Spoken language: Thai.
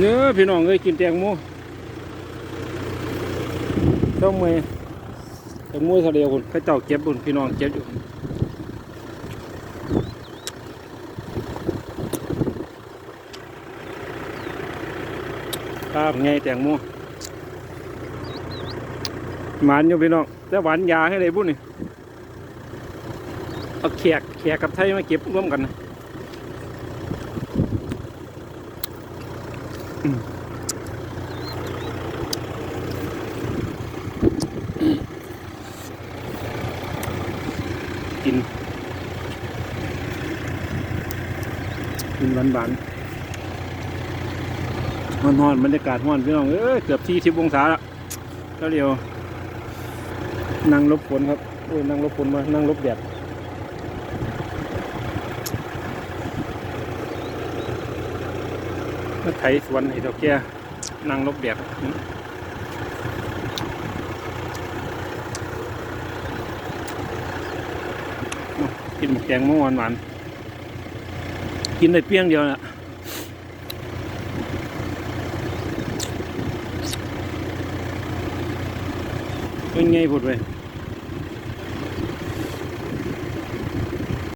เนื้อพี่น้องเอ้ยกินแตงโมต้องมือแตงโมทะเลคุณข้าเจ้าเก็บบุญพี่น้องเก็บอยู่ครับไงแตงโมหวานอยู่พี่น้องแต่หวานยาให้เลยบุญนี่เอาแขกแขกกับไทยมาเก็บร่วมกันนะ กิน กินหวานหวานร้อนร้อนๆบรรยากาศร้อนพี่น้อง เอ้ย เกือบที่สิบองศาละก็เดียว นั่งลบฝนครับ โอ้ย นั่งลบฝนมา นั่งลบแดด มาไถสวนให้เจ้าแก่นั่งลบแดดกินแกงเมื่อวานหวานกินได้เปี้ยงเดียวน่ะเป็นไงพูดไป